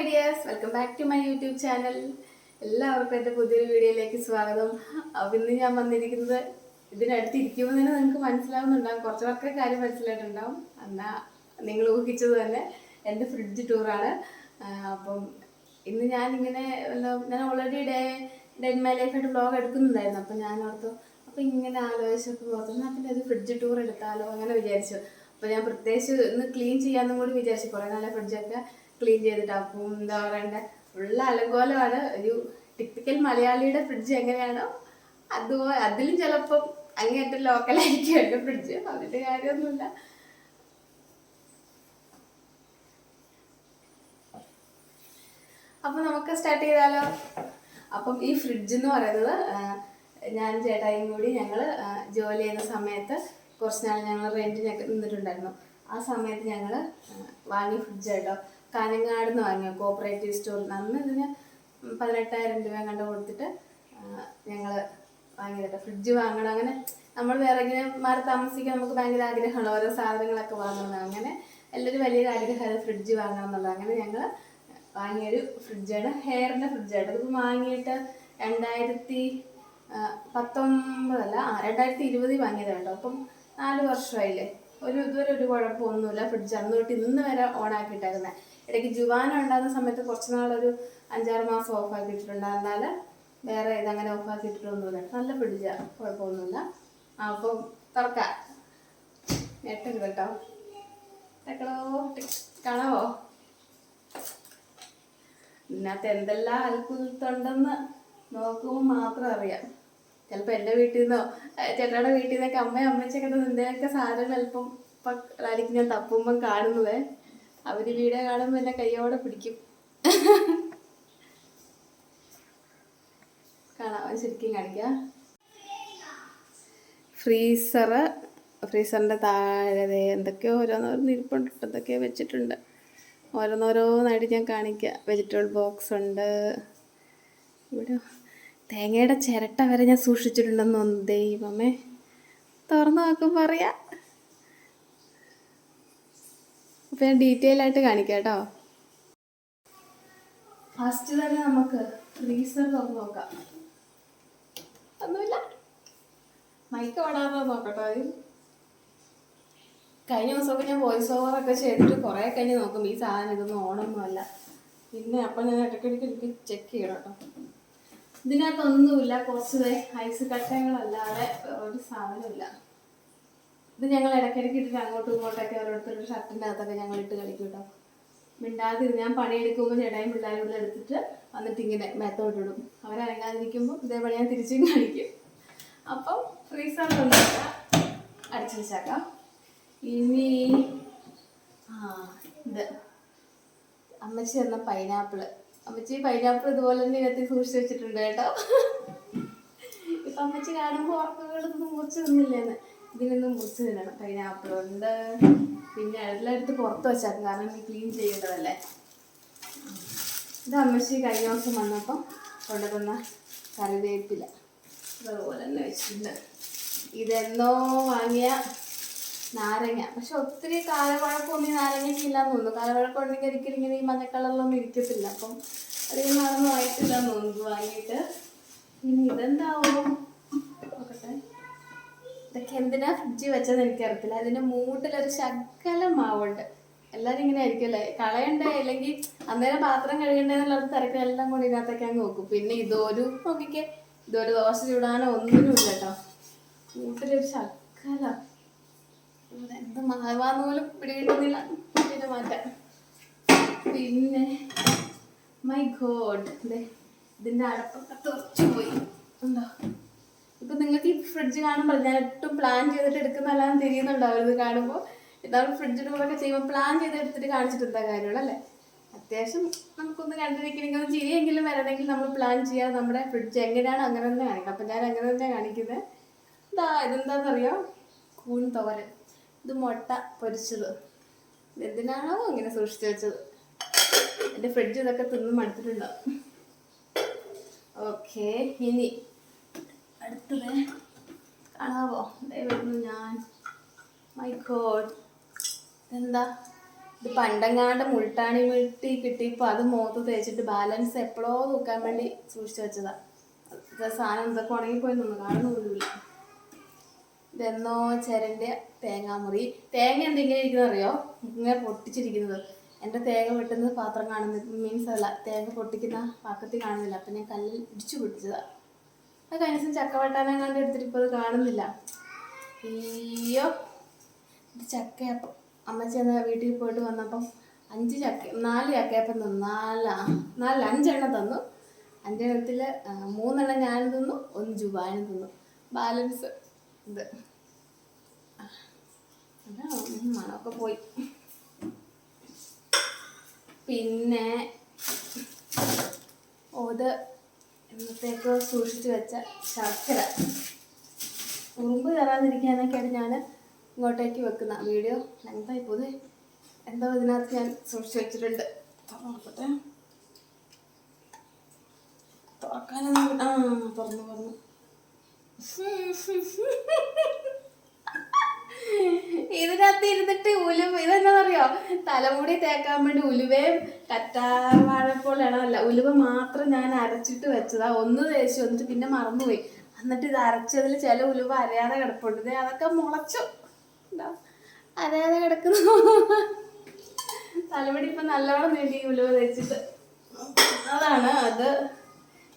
My dears welcome back to my YouTube channel. എല്ലാവർക്കും എന്റെ പുതിയൊരു വീഡിയോയിലേക്ക് സ്വാഗതം. അപ്പം ഇന്ന് ഞാൻ വന്നിരിക്കുന്നത് ഇതിനടുത്ത് ഇരിക്കുമ്പോൾ തന്നെ നിങ്ങൾക്ക് മനസ്സിലാവുന്നുണ്ടാവും കുറച്ച് പേർക്ക് കാര്യം മനസ്സിലായിട്ടുണ്ടാവും. എന്നാൽ നിങ്ങൾ ഊഹിച്ചത് തന്നെ എന്റെ ഫ്രിഡ്ജ് ടൂറാണ് അപ്പം ഇന്ന് ഞാനിങ്ങനെ ഞാൻ ഓൾറെഡി ഡേ ഡേ മൈ ലൈഫായിട്ട് ബ്ലോഗ് എടുക്കുന്നുണ്ടായിരുന്നു. അപ്പം ഞാൻ ഓർത്തു അപ്പം ഇങ്ങനെ ആലോചിച്ചപ്പോൾ ഓർത്തു എന്നാൽ പിന്നെ ഒരു ഫ്രിഡ്ജ് ടൂർ എടുത്താലോ? അങ്ങനെ വിചാരിച്ചു. അപ്പോൾ ഞാൻ പ്രത്യേകിച്ച് ഇന്ന് ക്ലീൻ ചെയ്യാമെന്നും കൂടി വിചാരിച്ചു. കുറേ നല്ല ഫ്രിഡ്ജൊക്കെ ക്ലീൻ ചെയ്തിട്ട് അപ്പം എന്താ പറയണ്ടേ? ഉള്ള അലങ്കോലമാണ്. ഒരു ടിപ്പിക്കൽ മലയാളിയുടെ ഫ്രിഡ്ജ് എങ്ങനെയാണോ അതുപോലെ അതിലും ചിലപ്പം അങ്ങേറ്റം ലോക്കലായിരിക്കും എന്റെ ഫ്രിഡ്ജ് അതിന്റെ കാര്യമൊന്നുമില്ല. അപ്പം നമുക്ക് സ്റ്റാർട്ട് ചെയ്താലോ? അപ്പം ഈ ഫ്രിഡ്ജ് എന്ന് പറയുന്നത് ഞാൻ ചേട്ടായും കൂടി ഞങ്ങൾ ജോലി ചെയ്യുന്ന സമയത്ത് കുറച്ച് നാൾ ഞങ്ങൾ റെന്റിനൊക്കെ നിന്നിട്ടുണ്ടായിരുന്നു. ആ സമയത്ത് ഞങ്ങൾ വാങ്ങിയ ഫ്രിഡ്ജ് കേട്ടോ കാനങ്ങാട് നിന്ന് വാങ്ങിയ കോപ്പറേറ്റീവ് സ്റ്റോറിൽ അന്ന് ഇതിന് പതിനെട്ടായിരം രൂപ കണ്ട് കൊടുത്തിട്ട് ഞങ്ങൾ വാങ്ങിയത് ഫ്രിഡ്ജ് വാങ്ങണം. അങ്ങനെ നമ്മൾ വേറെ ഇങ്ങനെ മാറി താമസിക്കാൻ നമുക്ക് ഭയങ്കര ആഗ്രഹമാണ്. ഓരോ സാധനങ്ങളൊക്കെ വാങ്ങണം. അങ്ങനെ എല്ലാവരും വലിയൊരു ആഗ്രഹമാണ് ഫ്രിഡ്ജ് വാങ്ങണം എന്നുള്ളത്. അങ്ങനെ ഞങ്ങൾ വാങ്ങിയൊരു ഫ്രിഡ്ജാണ് ഹെയറിന്റെ ഫ്രിഡ്ജാണ് അതിപ്പോൾ വാങ്ങിയിട്ട് രണ്ടായിരത്തി പത്തൊമ്പതല്ല ആ രണ്ടായിരത്തി ഇരുപതിൽ വാങ്ങിയതാണ് കേട്ടോ. അപ്പം നാല് വർഷമായില്ലേ? ഒരു ഇതുവരെ ഒരു കുഴപ്പമൊന്നുമില്ല ഫ്രിഡ്ജ് അന്ന് തൊട്ട് ഇന്ന് വരെ ഓൺ ആക്കിയിട്ടായിരുന്നത് ഇടയ്ക്ക് ജുവാന ഉണ്ടാകുന്ന സമയത്ത് കുറച്ച് നാളൊരു അഞ്ചാറ് മാസം ഓഫ് ആക്കിയിട്ടുണ്ട് എന്നാൽ വേറെ ഇതങ്ങനെ ഓഫ് ആക്കിയിട്ടൊന്നുമില്ല നല്ല പിടിച്ച കുഴപ്പമൊന്നുമില്ല. അപ്പം തുറക്കാം. ഞെട്ടരുത് കേട്ടോ തെക്കണോ കാണാവോ? ഇതിനകത്ത് എന്തെല്ലാം അത്ഭുതത്തുണ്ടെന്ന് നോക്കുമ്പോൾ മാത്രം അറിയാം. ചിലപ്പോൾ എന്റെ വീട്ടിൽ നിന്നോ ചേട്ടയുടെ വീട്ടിൽ നിന്നൊക്കെ അമ്മയും അമ്മച്ചൊക്കെ എന്തെങ്കിലുമൊക്കെ സാധനങ്ങൾ അല്പം ഇപ്പം അതായിരിക്കും ഞാൻ തപ്പുമ്പം കാണുന്നതേ. അവർ വീഡിയോ കാണുമ്പോൾ എന്നെ കയ്യോടെ പിടിക്കും. കാണാം. ശരിക്കും കാണിക്കാം. ഫ്രീസറ് ഫ്രീസറിന്റെ താഴെ എന്തൊക്കെയോ ഓരോന്നോരോന്ന് ഇരിപ്പുണ്ട്. എന്തൊക്കെയോ വെച്ചിട്ടുണ്ട്. ഓരോന്നോരോന്നായിട്ട് ഞാൻ കാണിക്കുക വെജിറ്റബിൾ ബോക്സ് ഉണ്ട് ഇവിടെ തേങ്ങയുടെ ചിരട്ട വരെ ഞാൻ സൂക്ഷിച്ചിട്ടുണ്ടെന്ന് ദൈവമേ. തുറന്നു നോക്കുമ്പോൾ പറയാം അപ്പം ഞാൻ ഡീറ്റെയിൽ ആയിട്ട് കാണിക്കാം കേട്ടോ. ഫസ്റ്റ് തന്നെ നമുക്ക് ഫ്രീസർ തുറന്ന് നോക്കാം. ഒന്നുമില്ല. മൈക്ക് ഓടാറോ നോക്കട്ടോ അത് കഴിഞ്ഞ ദിവസമൊക്കെ ഞാൻ വോയിസ് ഓവർ ഒക്കെ ചെയ്തിട്ട് കുറേ കഴിഞ്ഞ് നോക്കും. ഈ സാധനം ഇതൊന്നും ഓണൊന്നുമല്ല. പിന്നെ അപ്പം ഞാൻ ഇടയ്ക്കിടയ്ക്ക് എനിക്ക് ചെക്ക് ചെയ്യണം കേട്ടോ. ഇതിനകത്തൊന്നുമില്ല. കുറച്ച് ഐസ് കട്ടകളല്ലാതെ ഒരു സാധനമില്ല. ഇത് ഞങ്ങൾ ഇടയ്ക്കിടയ്ക്ക് ഇട്ടിട്ട് അങ്ങോട്ടും ഇങ്ങോട്ടൊക്കെ ഓരോരുത്തരുടെ ഷർട്ടിന്റെ അകത്തൊക്കെ ഞങ്ങൾ ഇട്ട് കളിക്കും കേട്ടോ മിണ്ടാതെ ഞാൻ പണിയെടുക്കുമ്പോൾ ചേട്ടായും പിള്ളേരും കൂടെ എടുത്തിട്ട് വന്നിട്ട് ഇങ്ങനെ മേത്തോട്ടിടും അവരനങ്ങാതിരിക്കുമ്പോൾ ഇതേപോലെ ഞാൻ തിരിച്ചും കാണിക്കും. അപ്പം ഫ്രീസറിലൊന്നും അടിച്ചു വെച്ചേക്കാം. ഇനി ആ ഇത്. അമ്മച്ചി തന്ന പൈനാപ്പിൾ അമ്മച്ചി പൈനാപ്പിൾ ഇതുപോലെ തന്നെ ഇതിനകത്ത് സൂക്ഷിച്ച് വെച്ചിട്ടുണ്ട് കേട്ടോ. ഇപ്പൊ അമ്മച്ചി കാണുമ്പോൾ ഉറക്കുകളൊന്നും മുറിച്ചു തിന്നില്ലേന്ന്. ഇതിനൊന്നും മുറിച്ച് തിന്നണം പൈനാപ്പിൾ ഉണ്ട്. പിന്നെ എല്ലാം എടുത്ത് പുറത്ത് വെച്ചാക്കും കാരണം ഇനി ക്ലീൻ ചെയ്യേണ്ടതല്ലേ. ഇത് അമ്മച്ചി കഴിഞ്ഞ ദിവസം വന്നപ്പം കൊണ്ടുതന്ന കറിവേപ്പില. അതുപോലെ തന്നെ വെച്ചിട്ടുണ്ട്. ഇതെന്നോ വാങ്ങിയ നാരങ്ങ. പക്ഷെ ഒത്തിരി കാലവഴക്കമൊന്നും ഈ നാരങ്ങയ്ക്ക് ഇല്ലാന്ന് തോന്നുന്നു. കാലവഴക്കം ഉണ്ടെങ്കിൽ ഒരിക്കലും ഇങ്ങനെ ഈ മഞ്ഞ കളറിലൊന്നും ഇരിക്കത്തില്ല. അപ്പം അധികം നാളൊന്നും ആയിട്ടില്ല തോന്നുന്നു. വാങ്ങിയിട്ട് ഇനി ഇതെന്താവും? നോക്കട്ടെ. ഇതൊക്കെ എന്തിനാ ഫ്രിഡ്ജിൽ വെച്ചതെന്ന് അതിന്റെ മൂട്ടിലൊരു ശകലം മാവുണ്ട്. എല്ലാരും ഇങ്ങനെ ആയിരിക്കും അല്ലേ കളയണ്ടേ? അല്ലെങ്കിൽ അന്നേരം പാത്രം കഴുകണ്ടേന്നുള്ള തിരക്കും എല്ലാം കൂടി ഇതിനകത്തൊക്കെ അങ്ങ് നോക്കും പിന്നെ ഇതൊരു നോക്കിക്കേ ഇതൊരു ദോശ ചൂടാനോ ഒന്നിനുമില്ല കേട്ടോ. മൂട്ടിലൊരു ശകലം. എന്ത് മാവാന്ന് പോലും പിടികിട്ടുന്നില്ല. പിന്നെ മാറ്റാം. പിന്നെ മൈ ഗോഡ് ഇതിന്റെ അടപ്പൊക്കെ തുറച്ചു പോയി ഉണ്ടോ? ഇപ്പൊ നിങ്ങൾക്ക് ഈ ഫ്രിഡ്ജ് കാണുമ്പോൾ ഞാൻ ഒട്ടും പ്ലാൻ ചെയ്തിട്ട് എടുക്കുന്നതെല്ലാം തിരിയുന്നുണ്ടാവും ഇത് കാണുമ്പോൾ ഇതാണ് ഫ്രിഡ്ജ് കൂടെ ചെയ്യുമ്പോൾ പ്ലാൻ ചെയ്ത് എടുത്തിട്ട് കാണിച്ചിട്ട് എന്താ കാര്യമുള്ളൂ അല്ലേ? അത്യാവശ്യം നമുക്കൊന്ന് കണ്ടിരിക്കണമെങ്കിൽ ഒന്ന് ചിരിയെങ്കിലും വരണമെങ്കിൽ നമ്മൾ പ്ലാൻ ചെയ്യാതെ നമ്മുടെ ഫ്രിഡ്ജ് എങ്ങനെയാണ് അങ്ങനെ തന്നെ കാണിക്കുക അപ്പം ഞാൻ അങ്ങനെ തന്നെ കാണിക്കുന്നത് ഇതാ അറിയാം കൂൺ തോരൻ ഇത് മുട്ട പൊരിച്ചത്. എന്തിനാണോ ഇങ്ങനെ സൂക്ഷിച്ചു വെച്ചത്. എന്റെ ഫ്രിഡ്ജ് ഇതൊക്കെ തിന്ന് മടുത്തിട്ടുണ്ടാവും. ഓക്കെ ഇനി അടുത്തത് കാണാവോ വരുന്നു ഞാൻ. മൈ ഗോഡ് എന്താ ഇത് പണ്ടങ്ങാണ്ട് മുൾട്ടാണി വീട്ടി കിട്ടിയപ്പോൾ അത് മുഖത്ത് തേച്ചിട്ട് ബാലൻസ് എപ്പോഴോ തൂക്കാൻ വേണ്ടി സൂക്ഷിച്ചു വെച്ചതാ. സാധനം എന്തൊക്കെ ഉണങ്ങിപ്പോയി നിന്ന് കാണുന്നില്ല ഇതെന്നോ ചേരന്റെ തേങ്ങാമുറി. തേങ്ങ എന്തെങ്കിലും ഇരിക്കുന്ന അറിയോ? ഇങ്ങനെ പൊട്ടിച്ചിരിക്കുന്നത്. എന്റെ തേങ്ങ വെട്ടുന്നത് പാത്രം കാണുന്നില്ല മീൻസ് അല്ല തേങ്ങ പൊട്ടിക്കുന്ന പാത്രത്തിൽ കാണുന്നില്ല. അപ്പം ഞാൻ കല്ലിൽ ഇടിച്ചു പൊട്ടിച്ചതാ. അത് കഴിഞ്ഞ ചക്ക വെട്ടാനെ കണ്ട് എടുത്തിട്ട് ഇപ്പോൾ അത് കാണുന്നില്ല. അയ്യോ. ചക്കയപ്പം. അമ്മച്ചി എന്ന വീട്ടിൽ പോയിട്ട് വന്നപ്പം അഞ്ച് ചക്ക നാല് ചക്കയപ്പം തന്നു. നാല് നാല് അഞ്ചെണ്ണം തന്നു. അഞ്ചെണ്ണത്തിൽ മൂന്നെണ്ണം ഞാൻ തന്നു ഒന്ന് ജുബാനും തന്നു. ബാലൻസ് ഇത്. മണമൊക്കെ പോയി. പിന്നെ എന്നത്തേക്കോ സൂക്ഷിച്ചു വെച്ച ശർക്കര. ഉറുമ്പ് കയറാതിരിക്കാനൊക്കെയാണ് ഞാൻ ഇങ്ങോട്ടേക്ക് വെക്കുന്ന വീഡിയോ. ലെങ്തായി പോലെ എന്തോ ഇതിനകത്ത് ഞാൻ സൂക്ഷിച്ചു വെച്ചിട്ടുണ്ട്. തുറന്ന് നോക്കട്ടെ തുറക്കാനൊന്നും ആ തുറന്നു തുറന്നു. ഇതിനകത്ത് ഇരുന്നിട്ട് തലമുടി തേക്കാൻ വേണ്ടി ഉലുവയും കറ്റാവാഴപ്പോൾ അല്ല ഉലുവ മാത്രം ഞാൻ അരച്ചിട്ട് വെച്ചതാ. ഒന്ന് തേച്ച് വന്നിട്ട് പിന്നെ മറന്നുപോയി. എന്നിട്ട് ഇത് അരച്ചതിൽ ചില ഉലുവ അരയാതെ കിടപ്പുണ്ട്. അതൊക്കെ മുളച്ചു. അരയാതെ കിടക്കുന്നു. തലമുടി ഇപ്പൊ നല്ലോണം നീട്ടി ഈ ഉലുവ തേച്ചിട്ട്. അതാണ് അത്.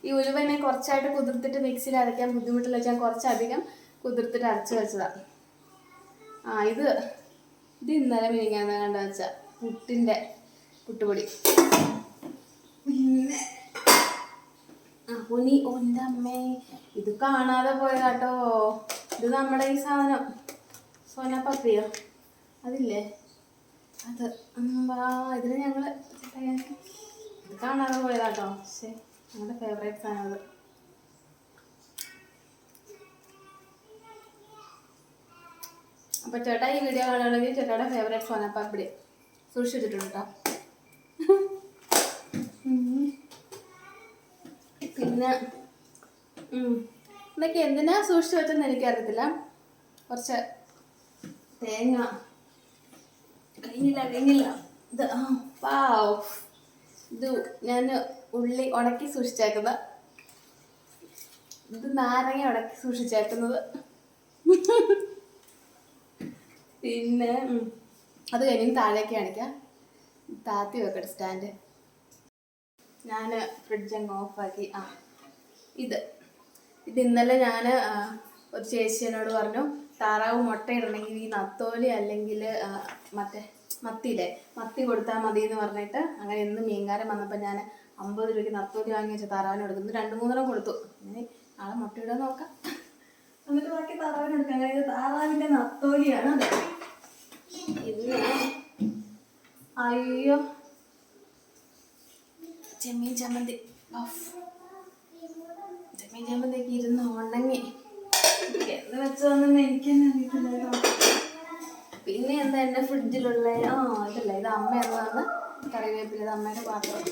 ഈ ഉലുവനെ കുറച്ചായിട്ട് കുതിർത്തിട്ട് മിക്സിയിൽ അരയ്ക്കാൻ ബുദ്ധിമുട്ടില്ല. വെച്ചാൽ കുറച്ചധികം കുതിർത്തിട്ട് അരച്ച് വെച്ചതാണ് ആ ഇത് ഇത് ഇന്നലെ മിനിങ്ങാന്ന് കണ്ട വെച്ച പുട്ടുപൊടി. പിന്നെ ആ നീ ഒന്റെ അമ്മേ ഇത് കാണാതെ പോയ കേട്ടോ ഇത് നമ്മുടെ ഈ സാധനം. സോനപ്പപ്പിയോ അതില്ലേ? അത് ഇതിന് ഞങ്ങൾ ഇത് കാണാതെ പോയതാട്ടോ. പക്ഷേ നമ്മുടെ ഫേവറേറ്റ് സാധനം അത്. അപ്പൊ ചേട്ടാ ഈ വീഡിയോ കാണുകയാണെങ്കിൽ ചേട്ടായുടെ ഫേവറേറ്റ് സോനപ്പാപ്പിടി സൂക്ഷിച്ചിട്ടുണ്ട് കേട്ടോ. ഉം. പിന്നെ. ഇതൊക്കെ എന്തിനാ സൂക്ഷിച്ചു വെച്ചെന്ന് എനിക്കറിയത്തില്ല. കുറച്ച് തേങ്ങ. കഴിഞ്ഞില്ല കഴിഞ്ഞില്ല ഇത് ഇത് ഞാൻ ഉള്ളി ഉണക്കി സൂക്ഷിച്ചേക്കുന്ന ഇത് നാരങ്ങ ഉണക്കി സൂക്ഷിച്ചേക്കുന്നത്. പിന്നെ അത് കഴിഞ്ഞ് താഴേക്ക് കാണിക്കാം. താത്തി വെക്കട്ടെ സ്റ്റാൻഡ്. ഞാൻ ഫ്രിഡ്ജ് അങ്ങ് ഓഫാക്കി ആ ഇത്. ഇത് ഇന്നലെ ഞാൻ ഒരു ചേച്ചിയനോട് പറഞ്ഞു താറാവ് മുട്ട ഇടണമെങ്കിൽ ഈ നത്തോലി അല്ലെങ്കിൽ മറ്റേ മത്തിയില്ലേ മത്തി കൊടുത്താൽ മതി എന്ന് പറഞ്ഞിട്ട് അങ്ങനെ ഇന്ന് മീൻകാരൻ വന്നപ്പോൾ ഞാൻ അമ്പത് രൂപയ്ക്ക് നത്തോലി വാങ്ങി വെച്ച താറാവിന് കൊടുക്കുന്നു. രണ്ട് മൂന്നെണ്ണം കൊടുത്തു. അങ്ങനെ ആളെ മുട്ടയിടാൻ നോക്കാം. എന്നിട്ട് ബാക്കി താറാവിന് കൊടുക്കാം. അങ്ങനെ താറാവിന്റെ നത്തോലിയാണ് അത്. പിന്നെ അയ്യോ ചെമ്മീൻ ചമ്മന്തി ചെമ്മീൻ ചമ്മന്തിക്ക് ഇരുന്ന് ഉണങ്ങി. എന്ന് വെച്ചതൊന്നും എനിക്കെന്നെ അറിയത്തില്ലല്ലോ പിന്നെ എന്താ എന്റെ ഫ്രിഡ്ജിലുള്ള ആ ഇതല്ല ഇത് അമ്മ എന്നതാണ് കറിവേപ്പില ഇത് അമ്മയുടെ പാത്രം.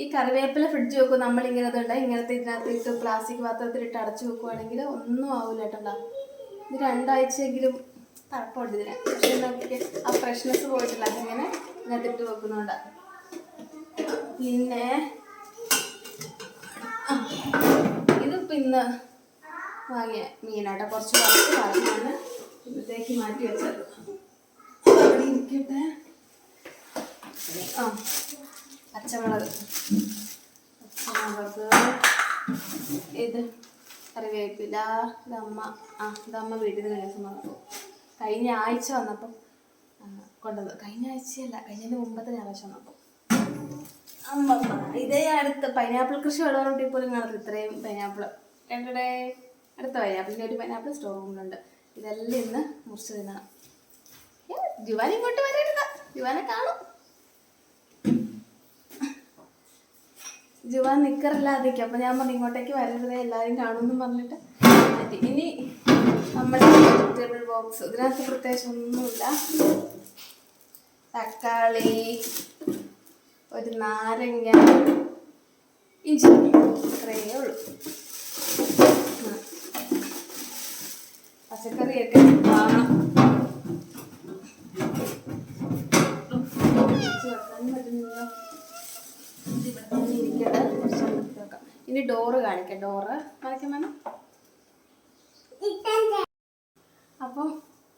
ഈ കറിവേപ്പില ഫ്രിഡ്ജ് വെക്കും. നമ്മൾ ഇങ്ങനത്തെ ഉണ്ട് ഇങ്ങനത്തെ ഇതിനകത്ത് ഇട്ട് പ്ലാസ്റ്റിക് പാത്രത്തിൽ ഇട്ട് അടച്ചു വെക്കുവാണെങ്കിൽ ഒന്നും ആവില്ല ഇത് രണ്ടാഴ്ചയെങ്കിലും തഴപ്പമുണ്ട് പക്ഷെ നോക്കിക്ക് ആ ഫ്രഷ്നെസ് പോയിട്ടില്ല. അതിങ്ങനെ ഇതിനകത്ത് ഇട്ട് വെക്കുന്നുണ്ട്. പിന്നെ ഇത് പിന്നെ വാങ്ങിയ മീനാട്ടോ. കുറച്ച് കുറച്ച് പറഞ്ഞാണ് ഇന്നത്തേക്ക് മാറ്റി വെച്ചത്. അവിടെ ഇരിക്കട്ടെ. ആ പച്ചമുളക്. പച്ചമുളക്. ഇത് കറിവേപ്പില ഇതമ്മ ആ ഇതമ്മ വീട്ടിൽ നിന്ന് വന്നപ്പോൾ കഴിഞ്ഞ ആഴ്ച വന്നപ്പം കൊണ്ടത്. കഴിഞ്ഞ ആഴ്ചയല്ല കഴിഞ്ഞതിന് മുമ്പത്തെ ഞായറാഴ്ച അമ്മമ്മ ഇതേ അടുത്ത് പൈനാപ്പിൾ കൃഷി ഉള്ളതുകൊണ്ട് പോലും കാണത്തില്ല. ഇത്രയും പൈനാപ്പിൾ എവിടെ അടുത്ത പൈനാപ്പിളിന്റെ ഒരു പൈനാപ്പിൾ സ്റ്റോർ റൂമിലുണ്ട് ഇതെല്ലാം ഇന്ന് മുറിച്ച് തിന്നണം. ജുവാൻ ഇങ്ങോട്ട് വരരുത്. ജുവാനെ കാണും. ജുവാൻ നിക്കറില്ലാതിരിക്കും. അപ്പൊ ഞാൻ പറഞ്ഞു ഇങ്ങോട്ടേക്ക് വരരുതേ എല്ലാവരും കാണുമെന്നും പറഞ്ഞിട്ട് ഇനി നമ്മുടെ വെജിറ്റബിൾ ബോക്സ് ഇതിനകത്ത് പ്രത്യേകിച്ച് ഒന്നുമില്ല. തക്കാളി ഒരു നാരങ്ങ ഇഞ്ചി ഇത്രയേ ഉള്ളൂ. പച്ചക്കറിയൊക്കെ വാങ്ങണം. ഇനി ഡോറ് കാണിക്കാം. ഡോറ് കാണിക്കാൻ വേണം അപ്പം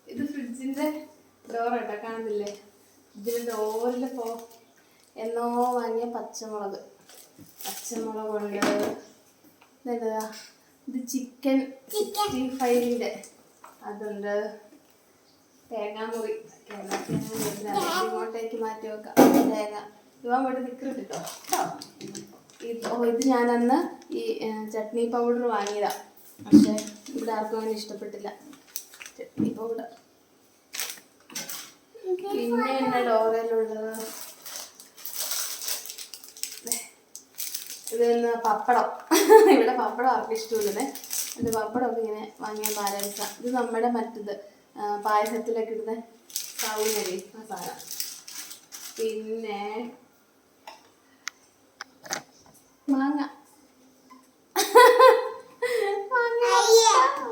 ഇത് ഫ്രിഡ്ജിന്റെ ഡോർ കേട്ടോ കാണുന്നില്ലേ? ഇതിന്റെ ഡോറിൽ പോ. എന്നോ വാങ്ങിയ പച്ചമുളക്. പച്ചമുളക് കൊണ്ട് ഇതെന്താ? ഇത് ചിക്കൻ സിക്സ്റ്റി ഫൈവിന്റെ അതുണ്ട് തേങ്ങാമുറി ഇങ്ങോട്ടേക്ക് മാറ്റി വെക്കാം. തേങ്ങ. ഇവൻ ഇവിടെ നിൽക്കരുത് കേട്ടോ. ഇത് ഇത് ഞാൻ അന്ന് ഈ ചട്നി പൗഡർ വാങ്ങിയതാ. പക്ഷെ ഇവിടെ ആർക്കും അങ്ങനെ ഇഷ്ടപ്പെട്ടില്ല. ചട്നി പൗഡർ പിന്നെ എന്നാ ഡോറയിലുള്ളത്? ഇത് പപ്പടം. ഇവിടെ പപ്പടം ആർക്കും ഇഷ്ടമില്ലേ എന്റെ പപ്പടമൊക്കെ ഇങ്ങനെ വാങ്ങിയ ബാലൻസ ഇത് നമ്മുടെ മറ്റത് പായസത്തിലൊക്കെ ഇടുന്ന കാവുന്നരി ആ സാധനം. പിന്നെ മാങ്ങ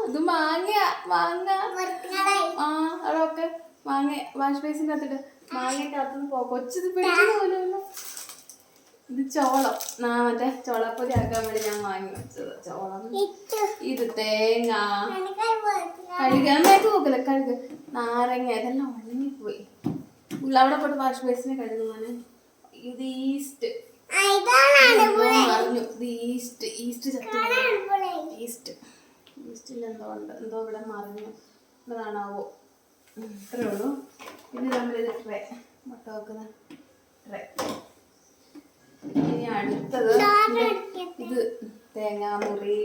ഇത് മാങ്ങ. മാങ്ങ ആ അതൊക്കെ മാങ്ങ വാഷ് ബേസിന്റെ അകത്തിട്ട് മാങ്ങയൊക്കെ അകത്തുനിന്ന് പോ. കൊച്ചിത് പിടിക്കുന്ന പോലുമല്ലോ ഇത് ചോളം. നാ മറ്റേ ചോളപ്പൊടി ആക്കാൻ വേണ്ടി ഞാൻ വാങ്ങി വെച്ചത്. ചോളം. ഇത് തേങ്ങ. കഴുകാൻ മേത്ത് നോക്കില്ല. കഴുക്. നാരങ്ങ ഇതെല്ലാം ഉണങ്ങിപ്പോയി. ഉള്ള അവിടെ പോയിട്ട് വാഷ് ബേസിനെ കഴുകുവാന് ഇത് ഈസ്റ്റ്. ഈസ്റ്റ്. East east. ഈസ്റ്റിൽ എന്തോ ഉണ്ട് എന്തോ ഇവിടെ മറിഞ്ഞു എന്താണാവോ ഉം, ഇത്രേ ഉള്ളൂ. പിന്നെ നമ്മളിത് ട്രേ മുട്ട വെക്കുന്ന ട്രേ ഇനി അടുത്തത് ഇത് തേങ്ങാമുറി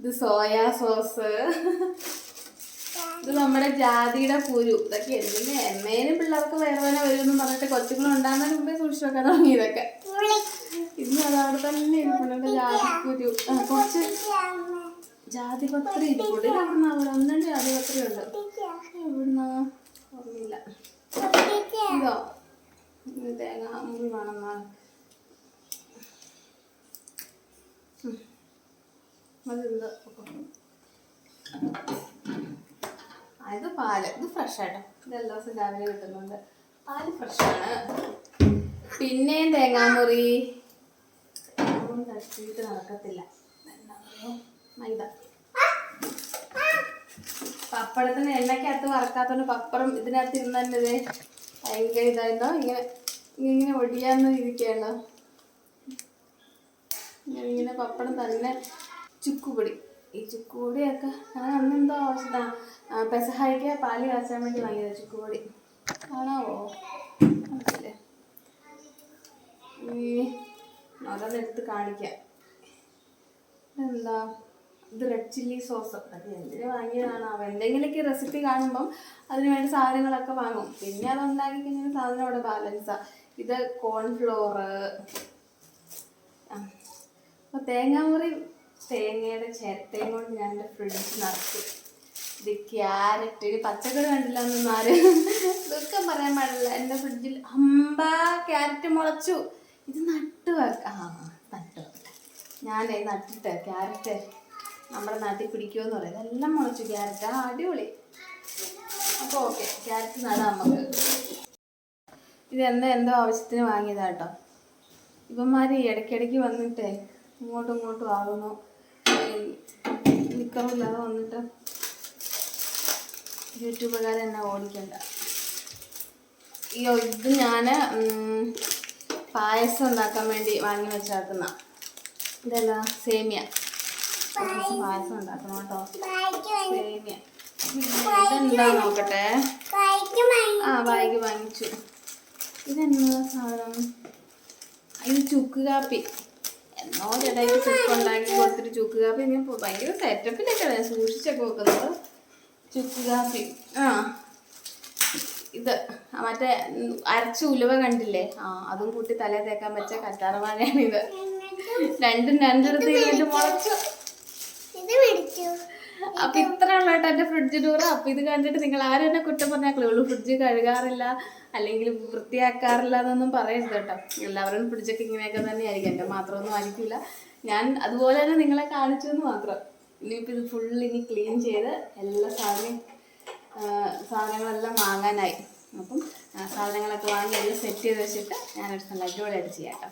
ഇത് സോയാ സോസ്. ഇത് നമ്മുടെ ജാതിയുടെ കുരു. ഇതൊക്കെ എന്തിന്? എമ്മേനും പിള്ളേർക്ക് വേറെ വരുമെന്ന് പറഞ്ഞിട്ട് കൊച്ചുങ്ങൾ ഉണ്ടാകുന്നതിന് മുമ്പേ സൂക്ഷിച്ചു വെക്കാൻ തുടങ്ങി ഇതൊക്കെ. ഇന്ന് അതവിടെ തന്നെ ജാതിക്കുരു ആ, കുറച്ച് ജാതിപത്രി ഇരിപ്പുണ്ട് ഇത് എവിടുന്നാ അവിടെ ഒന്നും ജാതിപത്രി ഉണ്ട്. ഓർമ്മയില്ല. ഇതോ? തേങ്ങ അതെന്താ ആ, പാൽ. ഇത് ഫ്രഷ് ആട്ടോ. ഇത് എല്ലാ ദിവസവും രാവിലെ കിട്ടുന്നുണ്ട്. പാൽ ഫ്രഷാണ് പിന്നെയും തേങ്ങാമുറി. തേങ്ങാമുറി തട്ടിയിട്ട് നടക്കത്തില്ല. എന്താ പറയുക മൈദ. പപ്പടത്തിന് എണ്ണയ്ക്കകത്ത് വറക്കാത്തോണ്ട് പപ്പടം ഇതിനകത്ത് ഇരുന്ന് തന്നെ ഇതേ ഭയങ്കര ഇതായിരുന്നോ. ഇങ്ങനെ ഇങ്ങനെ ഒടിയാന്ന് ഇരിക്കുകയാണോ. ഇങ്ങനെ പപ്പടം തന്നെ ചുക്കുപൊടി. ഈ ചുക്കുപൊടിയൊക്കെ ഞാൻ അന്നെന്തോ ആവശ്യത്താ പെസഹായിക്ക് പാൽ കാച്ചാൻ വേണ്ടി വാങ്ങിയത് ചുക്കുപൊടി. ഈ ഈ എടുത്ത് കാണിക്കാം. എന്താ ഇത് റെഡ് ചില്ലി സോസ് അത് എന്തിനു വാങ്ങിയതാണാവോ എന്തെങ്കിലുമൊക്കെ റെസിപ്പി കാണുമ്പം അതിന് വേണ്ട സാധനങ്ങളൊക്കെ വാങ്ങും. പിന്നെ അത് ഉണ്ടാക്കി കഴിഞ്ഞാൽ സാധനം അവിടെ ബാലൻസാ ഇത് കോൺഫ്ലോറ് അപ്പോൾ തേങ്ങാമുറി തേങ്ങയുടെ ചിരട്ടയും കൊണ്ട് ഞാൻ എന്റെ ഫ്രിഡ്ജ് നിറച്ചു. ഇത് ക്യാരറ്റ്. ഒരു പച്ചക്കറി കണ്ടില്ല എന്നൊന്നും ആരും. ദുഃഖം പറയാൻ പാടില്ല. എന്റെ ഫ്രിഡ്ജിൽ അമ്പ ക്യാരറ്റ് മുളച്ചു. ഇത് നട്ടു വെക്കാം ആ നട്ടു വെക്കട്ടെ ഞാനേ നട്ടിട്ട് ക്യാരറ്റ് നമ്മുടെ നാട്ടിൽ പിടിക്കുമെന്ന് പറയുന്നത് എല്ലാം മുളച്ചു. ക്യാരറ്റ്. അടിപൊളി. അപ്പോൾ ഓക്കെ ക്യാരറ്റ് നടാം നമുക്ക്. ഇത് എന്താ എന്തോ ആവശ്യത്തിന് വാങ്ങിയതാട്ടോ ഇവന്മാർ ഈ ഇടയ്ക്കിടയ്ക്ക് വന്നിട്ടേ ഇങ്ങോട്ടും ഇങ്ങോട്ടും ആകുന്നു. നിൽക്കറില്ലാതെ വന്നിട്ട് യൂട്യൂബുകാരെ എന്നെ ഓടിക്കണ്ട. അയ്യോ ഇത് ഞാൻ പായസം ഉണ്ടാക്കാൻ വേണ്ടി വാങ്ങി വെച്ചേക്കുന്ന ഇതല്ല സേമിയ. ഒരു ദിവസം പായസം ഉണ്ടാക്കണം കേട്ടോ. സേമിയ. ഇതെന്താ നോക്കട്ടെ? ആ ബാഗ് വാങ്ങിച്ചു. ഇതെന്താ സാധനം? ഇത് ചുക്ക് കാപ്പി. എന്നോ ചേട്ടായിക്ക് ചുക്ക് ഉണ്ടാക്കി കൊടുത്തിട്ട് ചുക്ക് കാപ്പി. ഞാൻ ഭയങ്കര സെറ്റപ്പിലൊക്കെ സൂക്ഷിച്ചൊക്കെ വെക്കുന്നത്. ചുക്ക് കാപ്പി. ആ. ഇത് മറ്റേ അരച്ച ഉലുവ കണ്ടില്ലേ? ആ അതും കൂട്ടി തലേ തേക്കാൻ പറ്റിയ കറ്റാർവാഴയാണ് ഇത് രണ്ടും രണ്ടിടത്ത് കഴിഞ്ഞിട്ട് മുളച്ചു അപ്പൊ ഇത്ര ഉള്ളായിട്ട് എന്റെ ഫ്രിഡ്ജ് ടൂറ് അപ്പൊ ഇത് കണ്ടിട്ട് നിങ്ങൾ ആരും എന്നെ കുറ്റം പറഞ്ഞാൽ ഉള്ളൂ. ഫ്രിഡ്ജ് കഴുകാറില്ല അല്ലെങ്കിൽ വൃത്തിയാക്കാറില്ല എന്നൊന്നും പറയരുത് കേട്ടോ. എല്ലാവരും ഫ്രിഡ്ജൊക്കെ ഇങ്ങനെയൊക്കെ തന്നെ ആയിരിക്കും എന്റെ മാത്രമൊന്നും ആയിരിക്കില്ല ഞാൻ അതുപോലെ തന്നെ നിങ്ങളെ കാണിച്ചു എന്ന് മാത്രം. ഇനിയിപ്പോൾ ഇത് ഫുൾ ഇനി ക്ലീൻ ചെയ്ത് എല്ലാ സാധനം സാധനങ്ങളെല്ലാം വാങ്ങാനായി. അപ്പം സാധനങ്ങളൊക്കെ വാങ്ങി എല്ലാം സെറ്റ് ചെയ്ത് വെച്ചിട്ട് ഞാൻ അടുത്ത നല്ല കൂടെ അടിച്ച് ചെയ്യാം കേട്ടോ.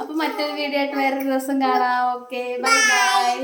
അപ്പം മറ്റൊരു വീഡിയോ ആയിട്ട് വേറൊരു ദിവസം കാണാം. Okay bye bye